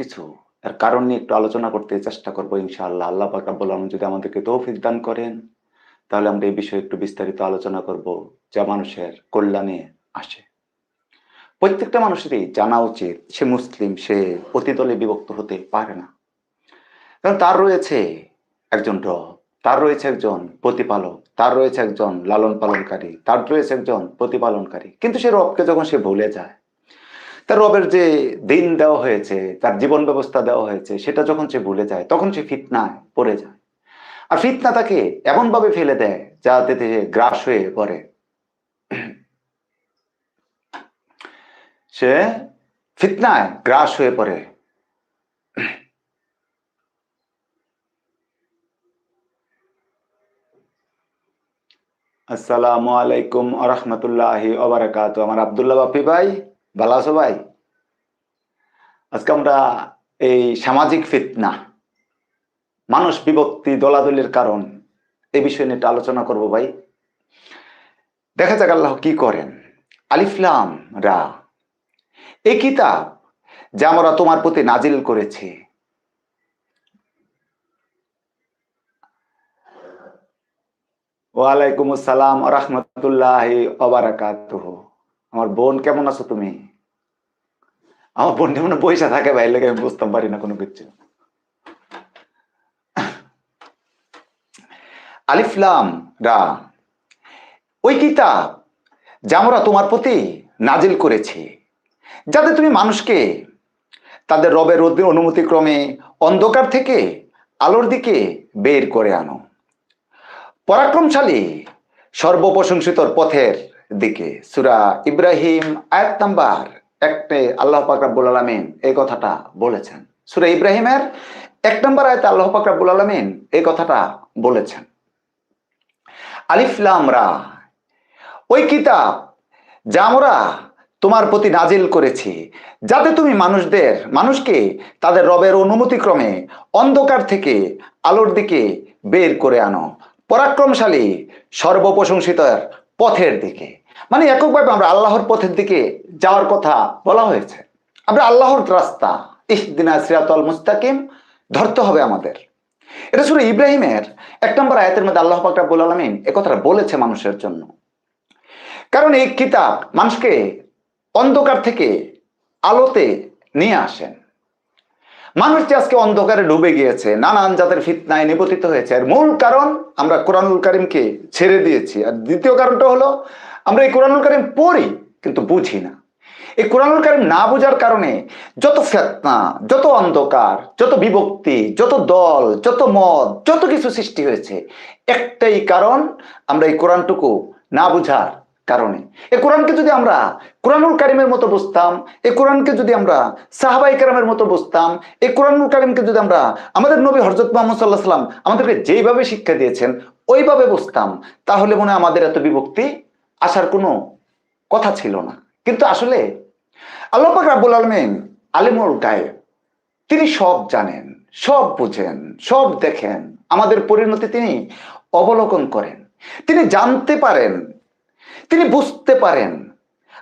কিছু। এর কারণ নিয়ে একটু আলোচনা করতে চেষ্টা করব ইনশাআল্লাহ। আল্লাহ পাক রাব্বুল আলামিন যদি আমাদেরকে তৌফিক দান করেন, তাহলে আমরা এই বিষয়ে একটু বিস্তারিত আলোচনা করব যা মানুষের কল্যাণে আসে। প্রত্যেকটা মানুষেরই জানা উচিত, সে মুসলিম, সে অতিদলে বিভক্ত হতে পারে না। কারণ তার রয়েছে একজন রব, তার রয়েছে একজন প্রতিপালক, তার রয়েছে একজন লালন পালনকারী, তার রয়েছে একজন প্রতিপালনকারী। কিন্তু সে রবকে যখন সে ভুলে যায় তার রবের যে দিন দেওয়া হয়েছে, তার জীবন ব্যবস্থা দেওয়া হয়েছে, সেটা যখন সে ভুলে যায়, তখন সে ফিতনায় পড়ে যায়। আর ফিতনা তাকে এমনভাবে ফেলে দেয় যাতে সে গ্রাস হয়ে পড়ে। সে ফিতনায় গ্রাস হয়ে পড়ে। আসসালামু আলাইকুম আরহামতুল্লাহি ওবারাকাত আমার আবদুল্লাহ বাপি ভাই ভালো আছো ভাই? আজকে আমরা এই সামাজিক ফিতনা, মানুষ বিভক্তি, দলাদলির কারণ এই বিষয় নিয়ে একটু আলোচনা করব ভাই। দেখা যাক আল্লাহ কি করেন। আলিফলাম রা। এই কিতাব যা আমরা তোমার প্রতি নাজিল করেছি। ওয়ালাইকুম আসসালাম রহমতুল্লাহ অবারাকাত আমার বোন কেমন আছো তুমি? আমার বোন কেমন পয়সা থাকে ভাই লেগে আমি বুঝতাম পারি না কোনো কিছু। আলিফলাম রা। ওই কিতাব যা আমরা তোমার প্রতি নাজিল করেছি, যাতে তুমি মানুষকে তাদের রবের অনুমতি ক্রমে অন্ধকার থেকে আলোর দিকে বের করে আনো। পরাক্রমশালী, সর্বপ্রশংসিতর পথের দিকে। সুরা ইব্রাহিম, আয়াত নাম্বার একটে আল্লাহ পাকরাবুল আলমিন এই কথাটা বলেছেন। সুরা ইব্রাহিমের এক নম্বর আয়তে আল্লাহ পাকরাবুল আলমিন এই কথাটা বলেছেন। আলিফলামরা ওই কিতাব যা আমরা তোমার প্রতি নাজিল করেছি, যাতে তুমি মানুষদের, মানুষকে তাদের রবের অনুমতিক্রমে অন্ধকার থেকে আলোর দিকে বের করে আনো, পরাক্রমশালী, সর্বপ্রশংসিতর পথের দিকে। মানে এককভাবে আমরা আল্লাহর পথের দিকে যাওয়ার কথা বলা হয়েছে। আমরা আল্লাহর রাস্তা, ইহদিনা সিরাতল মুস্তাকিম, ধরতে হবে আমাদের। এটা শুধু ইব্রাহিমের এক নম্বর আয়াতের মধ্যে আল্লাহ পাকরাবুল আলমিন এ কথাটা বলেছে মানুষের জন্য। কারণ এই কিতাব মানুষকে অন্ধকার থেকে আলোতে নিয়ে আসেন। মানুষ যে আজকে অন্ধকারে ডুবে গিয়েছে, নানান জাতের ফিতনায় নিপতিত হয়েছে আর মূল কারণ আমরা কোরআনুল করিমকে ছেড়ে দিয়েছি। আর দ্বিতীয় কারণটা হলো আমরা এই কোরআনুল করিম পড়ি, কিন্তু বুঝি না। এই কোরআনুল করিম না বোঝার কারণে যত ফেতনা, যত অন্ধকার, যত বিভক্তি, যত দল, যত মত, যত কিছু সৃষ্টি হয়েছে, একটাই কারণ আমরা এই কোরআনটুকু না বুঝার কারণে। এ কোরআনকে যদি আমরা কোরআনুল কারিমের মতো বুঝতাম এ কোরআনকে যদি আমরা সাহাবাই কারামের মতো বুঝতাম, এই কোরআনুল কারিমকে যদি আমরা আমাদের নবী হরজত মোহাম্মদ সাল্লাহ সাল্লাম আমাদেরকে যেইভাবে শিক্ষা দিয়েছেন, ওইভাবে বুঝতাম, তাহলে মনে আমাদের এত বিভক্তি আসার কোনো কথা ছিল না। কিন্তু আসলে আল্লাহ পাক রাব্বুল আলমিন আলিমুল গায়েব, তিনি সব জানেন, সব বুঝেন, সব দেখেন। আমাদের পরিণতি তিনি অবলোকন করেন। তিনি জানতে পারেন, তিনি বুঝতে পারেন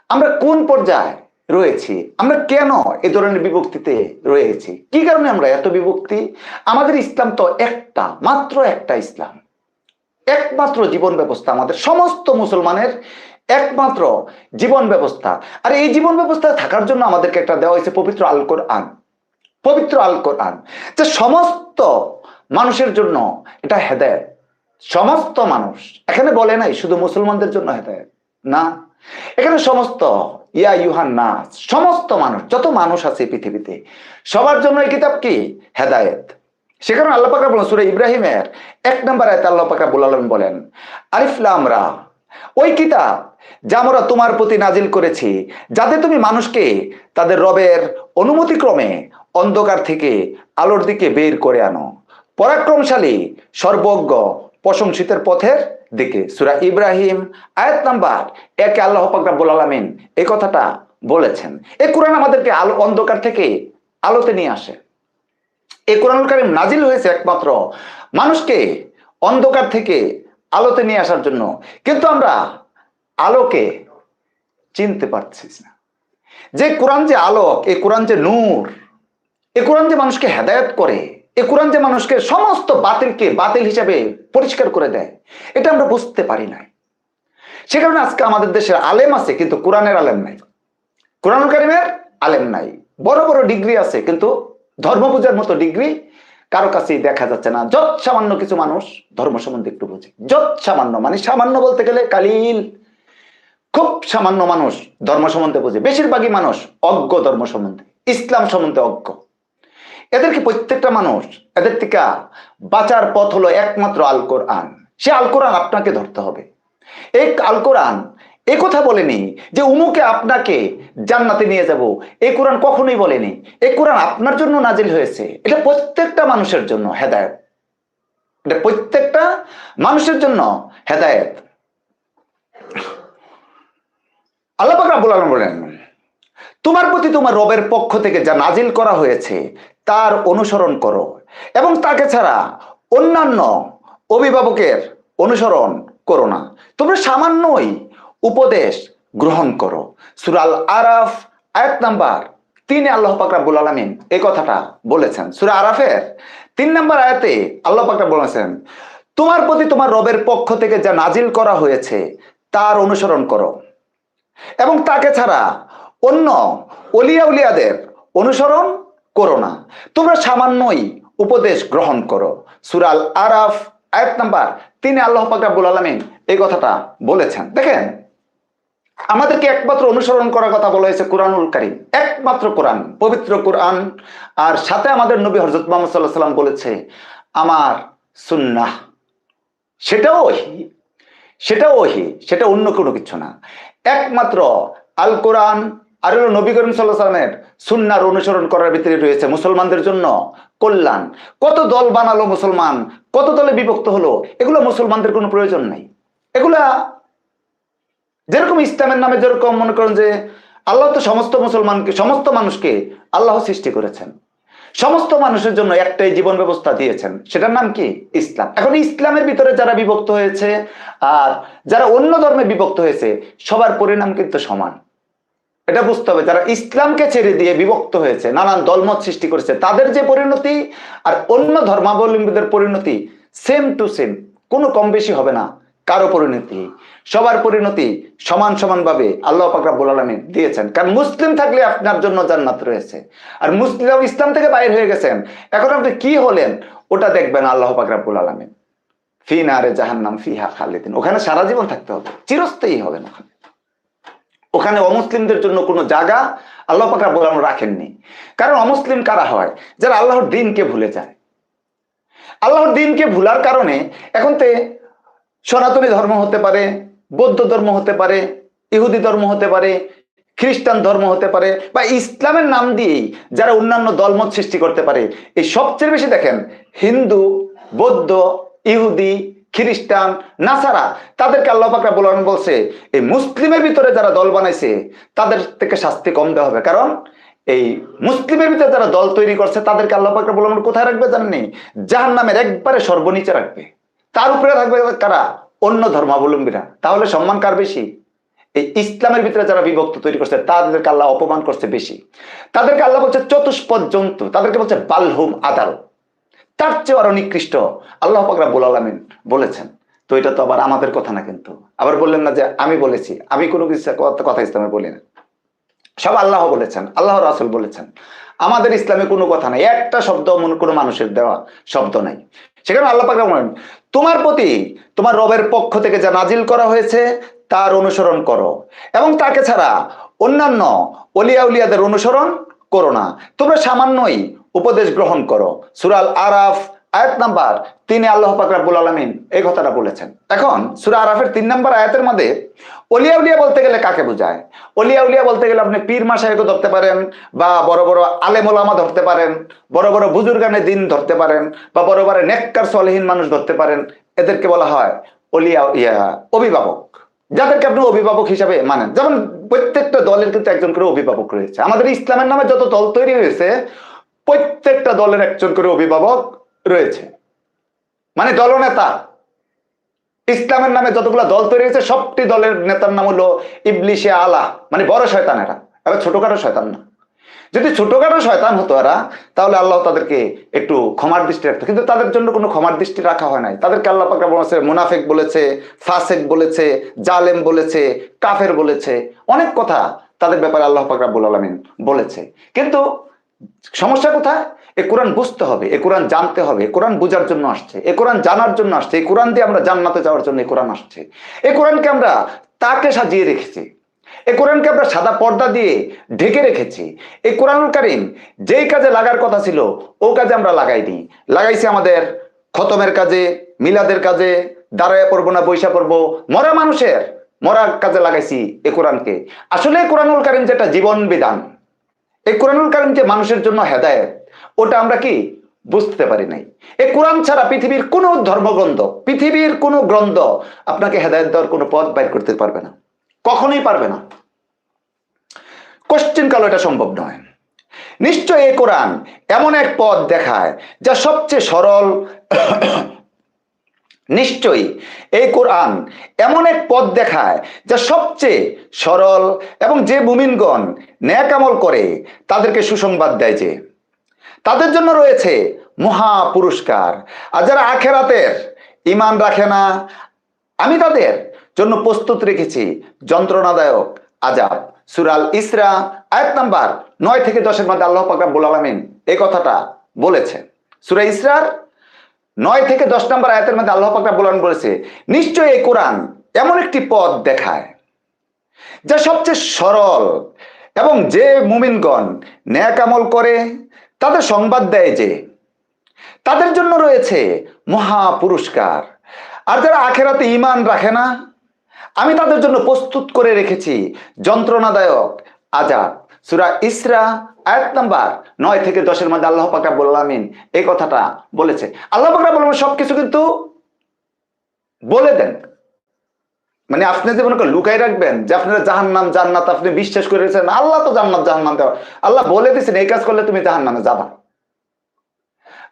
আমরা কোন পর্যায়ে রয়েছি, আমরা কেন এ ধরনের বিভক্তিতে রয়েছি। কি কারণে আমরা এত বিভক্তি? আমাদের ইসলাম তো একটা, মাত্র একটা ইসলাম। একমাত্র জীবন ব্যবস্থা আমাদের, সমস্ত মুসলমানের একমাত্র জীবন ব্যবস্থা। আর এই জীবন ব্যবস্থা থাকার জন্য আমাদেরকে একটা দেওয়া হয়েছে পবিত্র আল আন পবিত্র আল আন যে সমস্ত মানুষের জন্য এটা হেদায়ত। সমস্ত মানুষ। এখানে বলে নাই, শুধু মুসলমানদের জন্য হেদায়ত। না। এখানে সমস্ত, ইয়া ইউহান নাস, সমস্ত মানুষ, যত মানুষ আছে পৃথিবীতে, সবার জন্য এই কিতাব কি? হেদায়েত। সে কারণে আল্লাহ পাকরা বলেন সুরে ইব্রাহিমের এক নম্বর আয়তে আল্লাহ পাকরা বুলালম বলেন আরিফলামরা ওই কিতাব যা আমরা তোমার প্রতি নাজিল করেছি, যাতে তুমি মানুষকে তাদের রবের অনুমতিক্রমে অন্ধকার থেকে আলোর দিকে বের করে আনো। পরাক্রমশালী, সর্বজ্ঞ, প্রশংসিতের পথের দিকে। সুরা ইব্রাহিম, আয়াত নাম্বার একে আল্লাহ পাকরাবুল আলমিন এই কথাটা বলেছেন। এই কোরআন আমাদেরকে আলো, অন্ধকার থেকে আলোতে নিয়ে আসে। এই কোরআন কারিম নাজিল হয়েছে একমাত্র মানুষকে অন্ধকার থেকে আলোতে নিয়ে আসার জন্য। কিন্তু আমরা আলোকে চিনতে পারছি না। যে কোরআন যে আলোক এই কোরআন যে নূর, এ কোরআন যে মানুষকে হেদায়ত করে, এ কোরআন যে মানুষকে সমস্ত বাতিলকে বাতিল হিসাবে পরিষ্কার করে দেয়, এটা আমরা বুঝতে পারি নাই। সে কারণে আজকে আমাদের দেশের আলেম আছে, কিন্তু কোরআনের আলেম নাই। কোরআন কারিমের আলেম নাই। বড় বড় ডিগ্রি আছে, কিন্তু ধর্ম মতো ডিগ্রি কারও কাছেই দেখা যাচ্ছে না। যত সামান্য কিছু মানুষ ধর্ম সম্বন্ধে একটু বোঝে। যত সামান্য মানে সামান্য বলতে গেলে কালিল। খুব সামান্য মানুষ ধর্ম সম্বন্ধে বোঝে। বেশিরভাগই মানুষ অজ্ঞ ধর্ম সম্বন্ধে, ইসলাম সম্বন্ধে অজ্ঞ। এদেরকে প্রত্যেকটা মানুষ, এদের থেকে বাঁচার পথ হলো একমাত্র আল কোরআন। সে আল কোরআন আপনাকে ধরতে হবে। এই আল কোরআন এ কথা বলেনি যে উমুকে আপনাকে জান্নাতে নিয়ে যাব। এই কোরআন কখনোই বলেনি। এই কোরআন আপনার জন্য নাজিল হয়েছে। এটা প্রত্যেকটা মানুষের জন্য হেদায়ত। এটা প্রত্যেকটা মানুষের জন্য হেদায়ত। আল্লাহ পাক রাব্বুল বলেন, তোমার প্রতি তোমার রবের পক্ষ থেকে যা নাজিল করা হয়েছে, তার অনুসরণ করো। এবং তাকে ছাড়া অন্যান্য অভিভাবকের অনুসরণ করো না। তোমরা সামান্যই উপদেশ গ্রহণ করো। সুরাল আরাফ, আয়াত নাম্বার তিনে আল্লাহ পাক রাব্বুল আলামিন এই কথাটা বলেছেন। সুরা আরাফের তিন নাম্বার আয়াতে আল্লাহ পাক রাব্বুল বলেছেন, তোমার প্রতি তোমার রবের পক্ষ থেকে যা নাজিল করা হয়েছে, তার অনুসরণ করো। এবং তাকে ছাড়া অন্য অলিয়া উলিয়াদের অনুসরণ করো না। তোমরা সামান্যই উপদেশ গ্রহণ করো। সুরাল আরাফ, আয়াত নাম্বার তিনি আল্লাহ পাকরাবুল আলমিন এই কথাটা বলেছেন। দেখেন আমাদেরকে একমাত্র অনুসরণ করার কথা বলা হয়েছে কোরআনুল কারিম, একমাত্র কোরআন, পবিত্র কোরআন। আর সাথে আমাদের নবী হজরত মোহাম্মদ সাল্লাহ সাল্লাম বলেছে, আমার সুন্নাহ। সেটাও ওহি সেটাও ওহি, সেটা অন্য কোনো কিছু না। একমাত্র আল কোরআন, আর হলো নবী করিম সাল্লাহ সাল্লামের সুন্নার অনুসরণ করার ভিতরে রয়েছে মুসলমানদের জন্য কল্যাণ। কত দল বানালো মুসলমান, কত দলে বিভক্ত হলো, এগুলো মুসলমানদের কোনো প্রয়োজন নাই। এগুলা যেরকম ইসলামের নামে যেরকম মনে করেন যে আল্লাহ তো সমস্ত মুসলমানকে, সমস্ত মানুষকে আল্লাহ সৃষ্টি করেছেন। সমস্ত মানুষের জন্য একটাই জীবন ব্যবস্থা দিয়েছেন। সেটার নাম কি? ইসলাম। এখন ইসলামের ভিতরে যারা বিভক্ত হয়েছে আর যারা অন্য ধর্মে বিভক্ত হয়েছে, সবার পরিণাম কিন্তু সমান। এটা বুঝতে হবে, যারা ইসলামকে ছেড়ে দিয়ে বিভক্ত হয়েছে, নানান দলমত সৃষ্টি করেছে, তাদের যে পরিণতি আর অন্য ধর্মাবলম্বীদের পরিণতি সেম টু সেম কোনো কম বেশি হবে না। কারও পরিণতি, সবার পরিণতি সমান সমান ভাবে আল্লাহ পাকরাবুল আলমিন দিয়েছেন। কারণ মুসলিম থাকলে আপনার জন্য জান্নাত রয়েছে। আর মুসলিম ইসলাম থেকে বাইর হয়ে গেছেন, এখন আপনি কি হলেন ওটা দেখবেন আল্লাহ পাকরাবুল আলমিন। ফি নারে জাহান্নাম ফিহা খালিদিন। ওখানে সারা জীবন থাকতে হবে, চিরস্থায়ী হবে না ওখানে। ওখানে অমুসলিমদের জন্য কোনো জায়গা আল্লাহ পাকরা বলানো রাখেননি। কারণ অমুসলিম কারা হয়? যারা আল্লাহর দিনকে ভুলে যায়। আল্লাহর দিনকে ভুলার কারণে এখন তে সনাতনী ধর্ম হতে পারে, বৌদ্ধ ধর্ম হতে পারে, ইহুদি ধর্ম হতে পারে, খ্রিস্টান ধর্ম হতে পারে বা ইসলামের নাম দিয়েই যারা অন্যান্য দলমত সৃষ্টি করতে পারে। এই সবচেয়ে বেশি দেখেন হিন্দু, বৌদ্ধ, ইহুদি, খ্রিস্টান, নাসারা, তাদেরকে আল্লাহ পাকরা বলান বলছে, এই মুসলিমের ভিতরে যারা দল বানাইছে, তাদের থেকে শাস্তি কম দেওয়া হবে। কারণ এই মুসলিমের ভিতরে যারা দল তৈরি করছে, তাদেরকে আল্লাহ পাকরা বলান কোথায় রাখবে জানেননি জাহান নামের একবারে সর্বনিচে রাখবে। তার উপরে থাকবে কারা? অন্য ধর্মাবলম্বীরা। তাহলে সম্মান কার বেশি? এই ইসলামের ভিতরে যারা বিভক্ত তৈরি করছে, তাদেরকে আল্লাহ অপমান করছে বেশি। তাদেরকে আল্লাহ বলছে চতুষ্পদ জন্তু তাদেরকে বলছে বালহুম আদাল তার চেয়ে আরও নিকৃষ্ট আল্লাহ পাকরা আলামিন বলেছেন। তো এটা তো আবার আমাদের কথা না কিন্তু। আবার বললেন না যে আমি বলেছি, আমি কোনো কিছু কথা ইসলামে বলি না। সব আল্লাহ বলেছেন, আল্লাহ রাসুল বলেছেন। আমাদের ইসলামে কোনো কথা নাই। একটা শব্দ কোনো মানুষের দেওয়া শব্দ নাই। সেখানে আল্লাহ পাক বলেন, তোমার প্রতি তোমার রবের পক্ষ থেকে যা নাজিল করা হয়েছে, তার অনুসরণ করো। এবং তাকে ছাড়া অন্যান্য অলিয়া উলিয়াদের অনুসরণ করো না। তোমরা সামান্যই উপদেশ গ্রহণ করো। সুরাল আরাফ, আয়াত নাম্বার তিনি আল্লাহ পাকরাবুল আলমিন এই কথাটা বলেছেন। এখন সুরা আরাফের তিন নাম্বার আয়াতের মধ্যে অলিয়া উলিয়া বলতে গেলে কাকে বোঝায়? অলিয়া উলিয়া বলতে গেলে আপনি পীর মাসাইকে ধরতে পারেন, বা বড় বড় আলেমোলামা ধরতে পারেন, বড় বড় বুজুর্গানে দিন ধরতে পারেন, বা বড় বড় নেককার সলহীন মানুষ ধরতে পারেন, এদেরকে বলা হয় অলিয়া ইয়া অভিভাবক। যাদেরকে আপনি অভিভাবক হিসাবে মানেন। যেমন প্রত্যেকটা দলের কিন্তু একজন করে অভিভাবক রয়েছে। আমাদের ইসলামের নামে যত দল তৈরি হয়েছে, প্রত্যেকটা দলের একজন করে অভিভাবক রয়েছে। মানে দলনেতা ইসলামের নামে যতগুলো দল তৈরি হয়েছে, সবটি দলের নেতার নাম হলো ইবলিশে আলা মানে বড় শয়তানেরা। এবার ছোটখাটো শয়তান না। যদি ছোটখাটো শয়তান হতো এরা, তাহলে আল্লাহ তাদেরকে একটু ক্ষমার দৃষ্টি রাখতো। কিন্তু তাদের জন্য কোনো ক্ষমার দৃষ্টি রাখা হয় নাই। তাদেরকে আল্লাহ পাক বলেছে মুনাফেক বলেছে, ফাসেক বলেছে, জালেম বলেছে, কাফের বলেছে, অনেক কথা তাদের ব্যাপারে আল্লাহ পাক রাব্বুল আলামিন বলেছে। কিন্তু সমস্যা কোথায়? এ কোরআন বুঝতে হবে, এ কোরআন জানতে হবে, এ কোরআন বোঝার জন্য আসছে, এ কোরআন জানার জন্য আসছে এই কোরআন দিয়ে আমরা জান্নাতে যাওয়ার জন্য এই কোরআন আসছে। এই কোরআনকে আমরা তাকে সাজিয়ে রেখেছি এই কোরআনকে আমরা সাদা পর্দা দিয়ে ঢেকে রেখেছি। এই কোরআনুল কারিম যেই কাজে লাগার কথা ছিল, ও কাজে আমরা লাগাইনি লাগাইছি আমাদের খতমের কাজে, মিলাদের কাজে, দাঁড়ায় পড়ব না, বৈশা পড়ব, মরা মানুষের মরা কাজে লাগাইছি এ কোরআনকে। আসলে কোরআনুল কারিম যেটা জীবন বিধান এই কোরআনুল কারিম যে মানুষের জন্য হেদায়েত ওটা আমরা কি? বুঝতে পারি নাই। এই কোরআন ছাড়া পৃথিবীর কোনো ধর্মগ্রন্থ, পৃথিবীর কোনো গ্রন্থ আপনাকে হেদায়েত দেওয়ার কোনো পথ বাইর করতে পারবে না। কখনোই পারবে না। কোশ্চিন কালো, এটা সম্ভব নয়। নিশ্চয় এই কোরআন এমন এক পথ দেখায় যা সবচেয়ে সরল। নিশ্চয়ই এই কোরআন এমন এক পথ দেখায় যা সবচেয়ে সরল এবং যে মুমিনগণ ন্যাক আমল করে তাদেরকে সুসংবাদ দেয় যে তাদের জন্য রয়েছে মহা পুরস্কার। আর যারা আখেরাতের ইমান রাখে না, আমি তাদের জন্য প্রস্তুত রেখেছি। যন্ত্রণাদায়ক আজাব সুরাল ইসরা, আয়াত নাম্বার নয় থেকে দশের মধ্যে আল্লাহ পাক রাব্বুল আলামিন এই কথাটা বলেছেন। সুরা ইসরার নয় থেকে দশ নম্বর আয়াতের মধ্যে আল্লাহ পাক রাব্বুল আলামিন বলেছে, নিশ্চয়ই এই কোরআন এমন একটি পথ দেখায়, যা সবচেয়ে সরল এবং যে মুমিনগণ ন্যাক আমল করে তাদের সংবাদ দেয় যে তাদের জন্য রয়েছে মহা পুরস্কার আর যারা আখেরাতে ইমান রাখে না, আমি তাদের জন্য প্রস্তুত করে রেখেছি যন্ত্রণাদায়ক আজাদ। সুরা ইসরা, আয়াত নাম্বার নয় থেকে দশের মধ্যে আল্লাহ পাকা বললামিন এই কথাটা বলেছে। আল্লাহ পাকা বললাম সবকিছু কিন্তু বলে দেন। মানে আপনি যে মনে করেন লুকাই রাখবেন যে আপনারা জাহান নাম জান্নাত আপনি বিশ্বাস করে রেখেছেন, আল্লাহ তো জান্নাত জাহান নাম দেওয়া। আল্লাহ বলে দিয়েছেন, এই কাজ করলে তুমি জাহান নামে যাবা।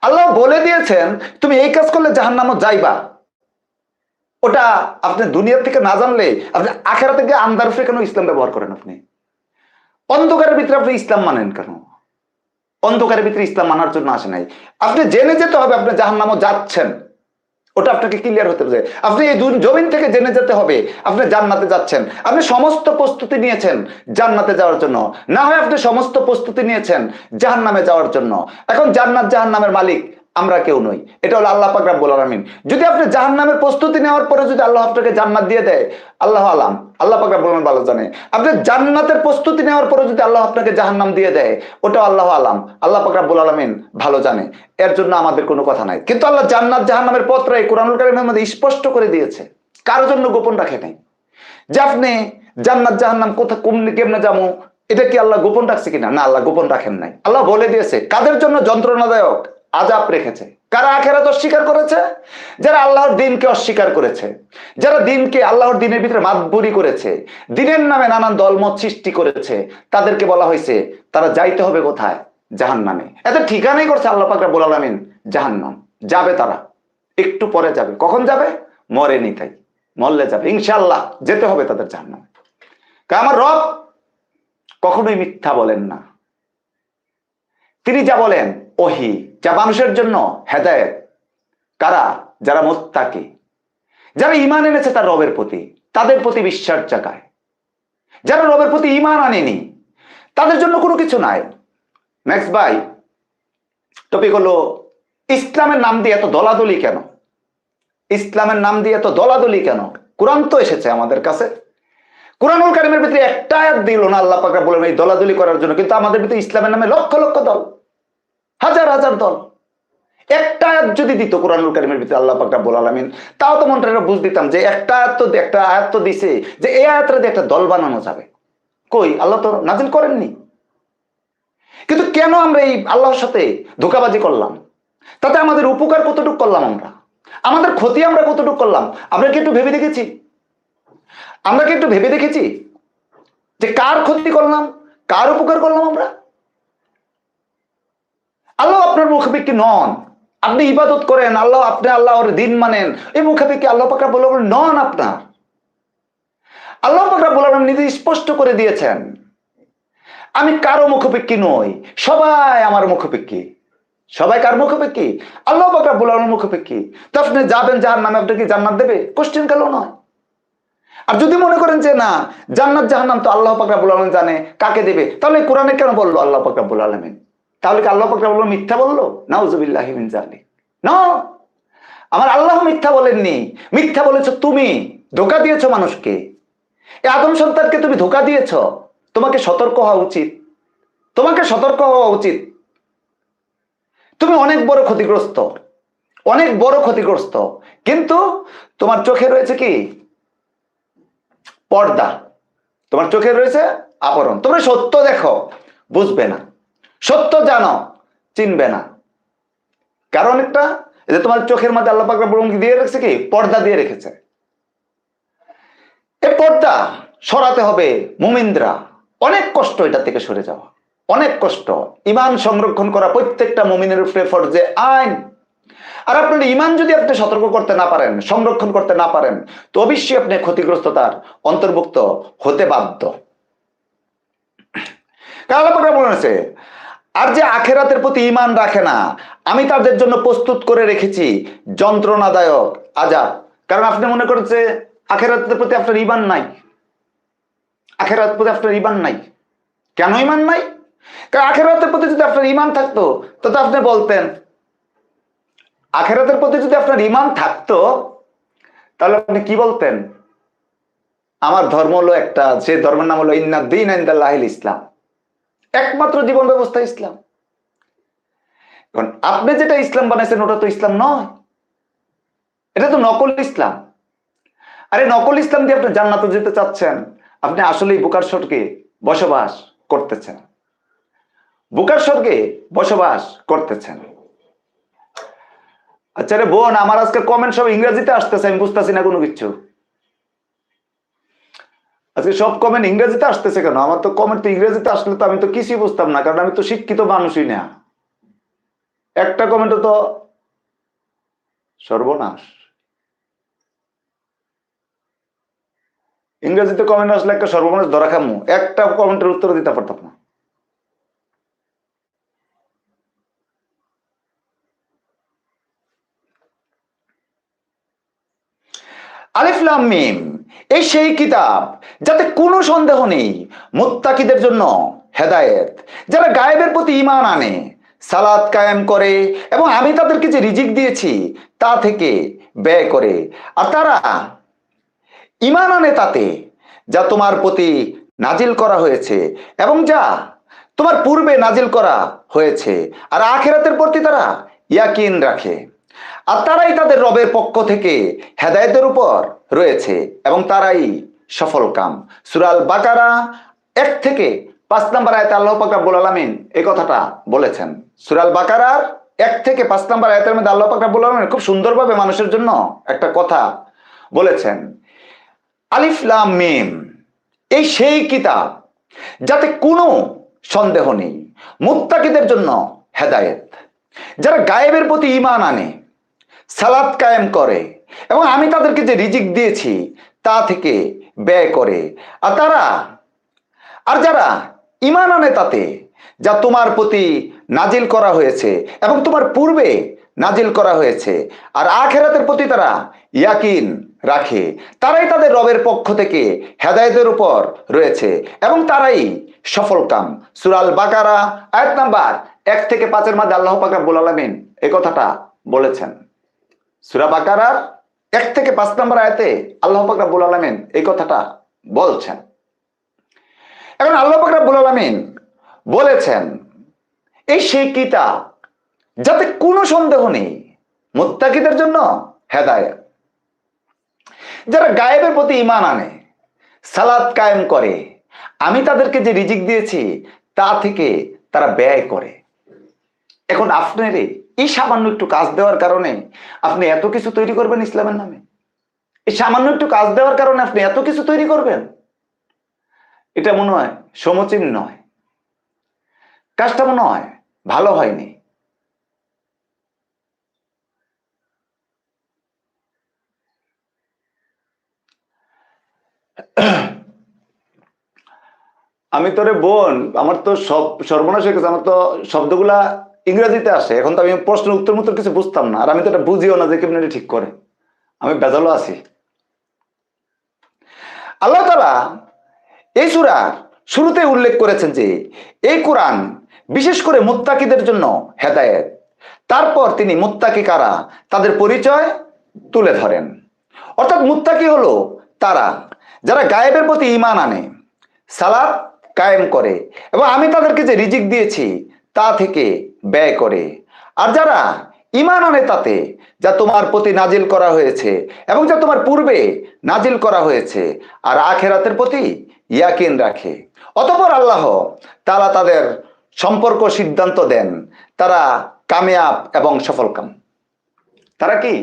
আল্লাহ বলে দিয়েছেন, তুমি এই কাজ করলে জাহান নামও যাইবা। ওটা আপনি দুনিয়ার থেকে না জানলে, আপনি আখেরা থেকে আন্দার উপরে কেন ইসলাম ব্যবহার করেন আপনি? অন্ধকারের ভিতরে আপনি ইসলাম মানেন কেন? অন্ধকারের ভিতরে ইসলাম মানার জন্য আসে নাই। আপনি জেনে যেতে হবে আপনি জাহান নামও যাচ্ছেন। ওটা আপনাকে ক্লিয়ার হতে হবে আপনি এই জমিন থেকে জেনে যেতে হবে, আপনি জান্নাতে যাচ্ছেন। আপনি সমস্ত প্রস্তুতি নিয়েছেন জান্নাতে যাওয়ার জন্য। না হয় আপনি সমস্ত প্রস্তুতি নিয়েছেন জাহান নামে যাওয়ার জন্য। এখন জান্নাত জাহান নামের মালিক আমরা কেউ নই। এটা হলো আল্লাহ পাক রাব্বুল আলামিন। যদি আপনি জাহান নামের প্রস্তুতি নেওয়ার পরে যদি আল্লাহ আপনাকে জান্নাত দিয়ে দেয়, আল্লাহ আলাম। আল্লাহ পাক রাব্বুল আলামিন ভালো জানে। আপনি জান্নাতের প্রস্তুতি নেওয়ার পরে যদি আল্লাহ আপনাকে জাহান্নাম দিয়ে দেয়, ওটাও আল্লাহ আলাম। আল্লাহ পাক রাব্বুল আলামিন ভালো জানে। এর জন্য আমাদের কোনো কথা নাই। কিন্তু আল্লাহ জান্নাত, জাহান্নামের পত্র এই কোরআনুল কারিমের মধ্যে স্পষ্ট করে দিয়েছে। কারও জন্য গোপন রাখে নাই। যে আপনি জান্নাত, জাহান্নাম কোথা কমনি কেমনে যাব, এটা কি আল্লাহ গোপন রাখছে কিনা? না, আল্লাহ গোপন রাখেন নাই। আল্লাহ বলে দিয়েছে, কাদের জন্য যন্ত্রণাদায়ক? আজাব রেখেছে। কারা আখেরাত অস্বীকার করেছে? যারা আল্লাহর দিনকে অস্বীকার করেছে, যারা দিনকে আল্লাহর দিনের ভিতরে মাতবুরি করেছে, দিনের নামে নানান দলমত সৃষ্টি করেছে, তাদেরকে বলা হয়েছে, তারা যাইতে হবে কোথায়? জাহান নামে এত ঠিকানাই করছে আল্লাহ পাকরা বলালামিন জাহান্নাম। যাবে তারা। একটু পরে যাবে। কখন যাবে? মরেনি তাই। মরলে যাবে। ইনশাল্লাহ যেতে হবে তাদের জাহান্নামে। কারণ আমার রব কখনোই মিথ্যা বলেন না। তিনি যা বলেন, ওহি। যা মানুষের জন্য হেদায়েত। কারা? যারা মোত্তাকি। যারা ইমান এনেছে তার রবের প্রতি, তাদের প্রতি বিশ্বাস জাগায়। যারা রবের প্রতি ইমান আনেনি, তাদের জন্য কোনো কিছু নাই। নেক্সট বাই টপিক হলো, ইসলামের নাম দিয়ে এত দলাদলি কেন? ইসলামের নাম দিয়ে এত দলাদলি কেন? কোরআন তো এসেছে আমাদের কাছে। কোরআনুল কারিমের ভিতরে একটা দিল না, আল্লাহ পাকরা বলেন এই দলাদলি করার জন্য, কিন্তু আমাদের ভিতরে ইসলামের নামে লক্ষ লক্ষ দল। হাজার হাজার দল। একটা আয়াত যদি দিত কোরআনুল কারিমের ভিতরে আল্লাহ পাকরা বল আলামিন, তাও তো মনটা বুঝ দিতাম যে একটা আয়াত তো একটা আয়াত তো দিছে যে এই আয়াতটা দিয়ে একটা দল বানানো যাবে। কই? আল্লাহ তো নাজিল করেননি। কিন্তু কেন আমরা এই আল্লাহর সাথে ধোকাবাজি করলাম? তাতে আমাদের উপকার কতটুকু করলাম আমরা? আমাদের ক্ষতি আমরা কতটুকু করলাম? আমরা কি একটু ভেবে দেখেছি? আমরা কি একটু ভেবে দেখেছি? যে কার ক্ষতি করলাম? কার উপকার করলাম আমরা? আল্লাহ আপনার মুখাপেক্ষি নন। আপনি ইবাদত করেন, আল্লাহ আপনি আল্লাহর দিন মানেন। এই মুখাপেক্ষি আল্লাহ পাকরা বলে নন আপনার। আল্লাহ পাকরা বলে নিজে স্পষ্ট করে দিয়েছেন, আমি কারও মুখোপেক্ষী নই, সবাই আমার মুখোপেক্ষী। সবাই কার মুখোপেক্ষী? আল্লাহ পাক রাব্বুল আলামিনের মুখোপেক্ষী। তো আপনি যাবেন যার নামে আপনাকে জান্নাত দেবে? কোশ্চেন কালো নয়। আর যদি মনে করেন যে না, জান্নাত জাহান্নাম তো আল্লাহ পাক রাব্বুল আলামিন জানে, কাকে দেবে? তাহলে কোরআনে কেন বলল আল্লাহ পাক রাব্বুল আলামিন? তাহলে কি আল্লাহ পাক রাব্বুল আলামিন মিথ্যা বলল? নাউজুবিল্লাহি জালিক না। আমার আল্লাহ মিথ্যা বলেননি। মিথ্যা বলেছ তুমি। ধোকা দিয়েছ মানুষকে। এই আদম সন্তানকে তুমি ধোকা দিয়েছ। তোমাকে সতর্ক হওয়া উচিত। তোমাকে সতর্ক হওয়া উচিত। তুমি অনেক বড় ক্ষতিগ্রস্ত। অনেক বড় ক্ষতিগ্রস্ত। কিন্তু তোমার চোখে রয়েছে কি? পর্দা। তোমার চোখে রয়েছে আবরণ। তোমরা সত্য দেখো। বুঝবে না। সত্য জানো, চিনবে না। কারণ একটা যে তোমার চোখের মধ্যে আল্লাহ রব্বুল দিয়ে রেখেছে কি? পর্দা দিয়ে রেখেছে। এই পর্দা সরাতে হবে মুমিন্দ্রা অনেক কষ্ট এটা থেকে সরে যাওয়া। অনেক কষ্ট। ইমান সংরক্ষণ করা প্রত্যেকটা মুমিনের উপরে ফরজে আইন। আর আপনার ইমান যদি আপনি সতর্ক করতে না পারেন, সংরক্ষণ করতে না পারেন, তো অবশ্যই আপনি ক্ষতিগ্রস্ততার অন্তর্ভুক্ত হতে বাধ্য। কারণ বলেছে আর যে আখেরাতের প্রতি ইমান রাখে না, আমি তাদের জন্য প্রস্তুত করে রেখেছি। যন্ত্রণাদায়ক, আজাব। কারণ আপনি মনে করেছে আখেরাতের প্রতি আপনার ইমান নাই। আখেরাত প্রতি আপনার ইমান নাই। কেন ইমান নাই? কারণ আখেরাতের প্রতি যদি আপনার ইমান থাকতো তো আপনি বলতেন, আখেরাতের প্রতি যদি আপনার ইমান থাকতো, তাহলে আপনি কি বলতেন? আমার ধর্ম হলো একটা যে ধর্মের নাম হলো আইন্দাল্লাহিল ইসলাম। একমাত্র জীবন ব্যবস্থা ইসলাম। এখন আপনি যেটা ইসলাম বানাইছেন, ওটা তো ইসলাম নয়। এটা তো নকল ইসলাম। আরে নকল ইসলাম দিয়ে আপনি জান্নাতে যেতে চাচ্ছেন, আপনি আসলেই বুকার স্বর্গে বসবাস করতেছেন। বুকার স্বর্গে বসবাস করতেছেন। আচ্ছা রে বোন, আমার আজকে কমেন্ট সব ইংরেজিতে আসতেছে, আমি বুঝতেছি না কোনো কিছু। আজকে সব কমেন্ট ইংরেজিতে আসতেছে কেন? আমার তো কমেন্ট তো ইংরেজিতে আসলে তো আমি তো কিছুই বুঝতাম না, কারণ আমি তো শিক্ষিত মানুষই না। একটা কমেন্টও তো সর্বনাশ। ইংরেজিতে কমেন্ট আসলে একটা সর্বনাশ ধরা খামু। একটা কমেন্টের উত্তর দিতে পারতাম না। আলিফলাম মিম। এই সেই কিতাব যাতে কোনো সন্দেহ নেই, মুত্তাকিদের জন্য হেদায়েত। যারা গায়েবের প্রতি ইমান আনে সালাদ কায়েম করে এবং আমি তাদেরকে যে রিজিক দিয়েছি, তা থেকে ব্যয় করে। আর তারা ইমান আনে তাতে যা তোমার প্রতি নাজিল করা হয়েছে এবং যা তোমার পূর্বে নাজিল করা হয়েছে। আর আখেরাতের প্রতি তারা ইয়াকিন রাখে। আর তারাই তাদের রবের পক্ষ থেকে হেদায়তের উপর রয়েছে এবং তারাই সফল কাম। সুরাল বাকারা এক থেকে পাঁচ নম্বর আয়তে আল্লাহ পাক রাব্বুল আলামিন এই কথাটা বলেছেন। সুরাল বাকারার এক থেকে পাঁচ নম্বর আয়তের মধ্যে আল্লাহ পাক রাব্বুল আলামিন খুব সুন্দরভাবে মানুষের জন্য একটা কথা বলেছেন। আলিফ লাম মিম, এই সেই কিতাব যাতে কোনো সন্দেহ নেই, মুত্তাকিদের জন্য হেদায়েত। যারা গায়েবের প্রতি ইমান আনে সালাদ কায়েম করে এবং আমি তাদেরকে যে রিজিক দিয়েছি তা থেকে ব্যয় করে। আর তারা, আর যারা ইমান আনে তাতে, যা তোমার প্রতি নাজিল করা হয়েছে এবং তোমার পূর্বে নাজিল করা হয়েছে, আর আখেরাতের প্রতি তারা ইয়াকিন রাখে। তারাই তাদের রবের পক্ষ থেকে হেদায়তের উপর রয়েছে এবং তারাই সফল কাম। সুরাল বাকারা আয়াত নাম্বার এক থেকে পাঁচের মধ্যে আল্লাহ পাক রাব্বুল আলামিন এই কথাটা বলেছেন। সুরা বাকারার এক থেকে পাঁচ নম্বর আয়াতে আল্লাহ পাক রাব্বুল এই কথাটা বলছেন। এখন আল্লাহ পাক রাব্বুল বলেছেন, এই সেই কিতাব যাতে কোনো সন্দেহ নেই, মুত্তাকিদের জন্য হেদায়েত। যারা গায়েবের প্রতি ইমান আনে সালাদ কায়েম করে, আমি তাদেরকে যে রিজিক দিয়েছি তা থেকে তারা ব্যয় করে। এখন আপনার এই সামান্য একটু কাজ দেওয়ার কারণে আপনি এত কিছু তৈরি করবেন ইসলামের নামে। এই সামান্য একটু কাজ দেওয়ার কারণে আপনি এত কিছু তৈরি করবেন। এটা মনে হয় সমচীন নয়। কাজটা মনে হয় ভালো হয়নি। আমি তোরে বোন, আমার তো সব সর্বনাশ হয়ে গেছে, আমার তো শব্দগুলা ইংরেজিতে আসে, এখন তো আমি প্রশ্ন উত্তর মতো কিছু বুঝতাম না, আর আমি তো এটা বুঝিও না যে কেমনি ঠিক করে। আমি বেজালও আছি। আল্লাহ তালা এই সুরা শুরুতে উল্লেখ করেছেন যে, এই কোরআন বিশেষ করে মুত্তাকিদের জন্য হেদায়েত। তারপর তিনি মুত্তাকি কারা? তাদের পরিচয় তুলে ধরেন। অর্থাৎ মুত্তাকি হলো তারা, যারা গায়েবের প্রতি ইমান আনে সালাদ কায়েম করে, এবং আমি তাদেরকে যে রিজিক দিয়েছি তা থেকে ব্যয় করে। আর যারা ইমান আনে তাতে, যা তোমার প্রতি নাজিল করা হয়েছে এবং যা তোমার পূর্বে নাজিল করা হয়েছে, আর আখেরাতের প্রতি ইয়াকিন রাখে। অতপর আল্লাহ তারা তাদের সম্পর্ক সিদ্ধান্ত দেন, তারা কামেয়াব এবং সফলকাম। তারা কি?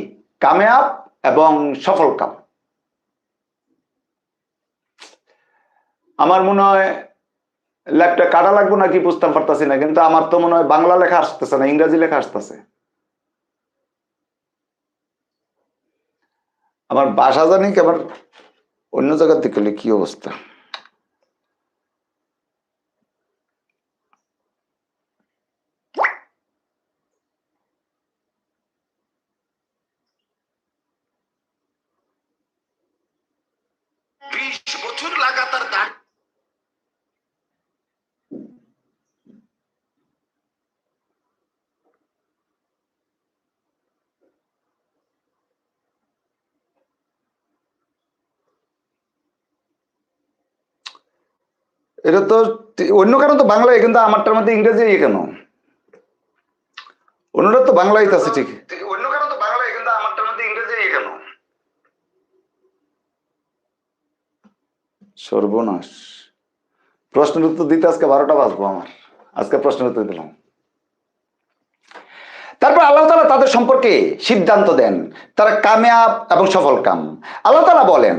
কামেয়াব এবং সফলকাম। আমার মনে হয় ল্যাপটা কাটা লাগবো নাকি বুঝতে পারতাছি না, কিন্তু আমার তো মনে হয় বাংলা লেখা আসতেছে না, ইংরাজি লেখা আসতেছে। আমার বাসা জানি কি, আবার অন্য জায়গার হলে কি অবস্থা? এটা তো অন্য কারণ তো বাংলায় কিন্তু আমারটার মধ্যে ইংরেজি ইয়ে কেন? অন্যটা তো বাংলায় আছে ঠিক। অন্য কারও তো বাংলা কিন্তু আমারটার মধ্যে ইংরেজি ইয়ে কেন? সর্বনাশ। প্রশ্নের উত্তর দিতে আজকে বারোটা বাজবো আমার। আজকে প্রশ্নের উত্তর দিলাম। তারপর আল্লাহ তালা তাদের সম্পর্কে সিদ্ধান্ত দেন। তারা কামিয়াব এবং সফল কাম। আল্লাহ তালা বলেন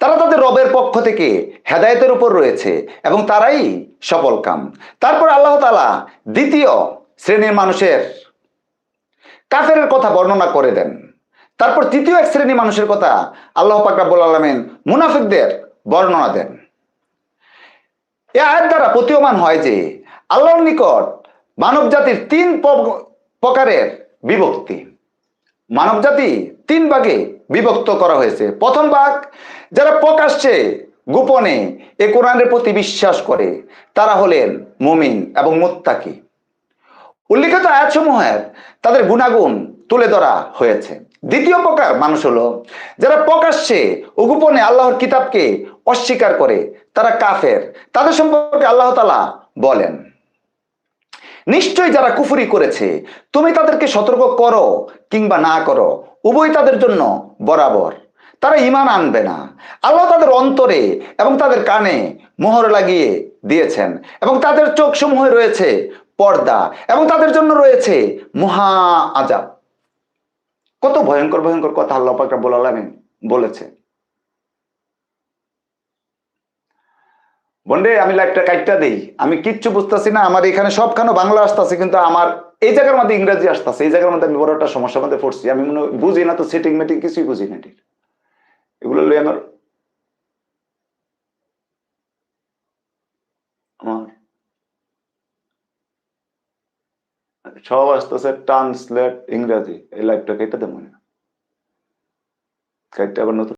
তারা তাদের রবের পক্ষ থেকে হেদায়েতের উপর রয়েছে এবং তারাই সফল কাম। তারপর আল্লাহ তালা দ্বিতীয় শ্রেণির মানুষের কাফের কথা বর্ণনা করে দেন। তারপর তৃতীয় এক শ্রেণি মানুষের কথা আল্লাহ পাকরাবুল আলমেন মুনাফিকদের বর্ণনা দেন। এ আয়ের দ্বারা প্রতীয়মান হয় যে আল্লাহর নিকট মানব জাতির তিন প্রকারের বিভক্তি। মানব জাতি তিন ভাগে বিভক্ত করা হয়েছে। প্রথম ভাগ, যারা প্রকাশ্যে, গোপনে এ কোরআনের প্রতি বিশ্বাস করে, তারা হলেন মুমিন এবং মোত্তাকি। উল্লিখিত আয়াতসমূহের তাদের গুণাগুণ তুলে ধরা হয়েছে। দ্বিতীয় প্রকার মানুষ হলো, যারা প্রকাশ্যে ও গোপনে আল্লাহর কিতাবকে অস্বীকার করে, তারা কাফের। তাদের সম্পর্কে আল্লাহ তালা বলেন। নিশ্চয়ই যারা কুফুরি করেছে, তুমি তাদেরকে সতর্ক করো কিংবা না করো, উভয় তাদের জন্য বরাবর। তারা ইমান আনবে না। আল্লাহ তাদের অন্তরে এবং তাদের কানে মোহর লাগিয়ে দিয়েছেন এবং তাদের চোখ সমূহে রয়েছে পর্দা এবং তাদের জন্য রয়েছে মহা আজাব। কত ভয়ঙ্কর ভয়ঙ্কর কথা আল্লাহ পাক রব্বুল আলামিন বলেছে বন্ডে, আমি লাইফটা কাইটটা দেই। আমি কিচ্ছু বুঝতেছি না, আমার এখানে সবখানে বাংলা আসতেছে, কিন্তু আমার এই জায়গার মধ্যে ইংরেজি আসতেছে, এই জায়গার মধ্যে আমি বড় একটা সমস্যার মধ্যে পড়ছি। আমি মনে বুঝি না তো সেটিং মেটিং কিছুই বুঝি না এগুলো লই আমার আমার সব আসতেছে ট্রান্সলেট ইংরাজি। এই লাইফটা কেটে দেবো কাইটটা আবার নতুন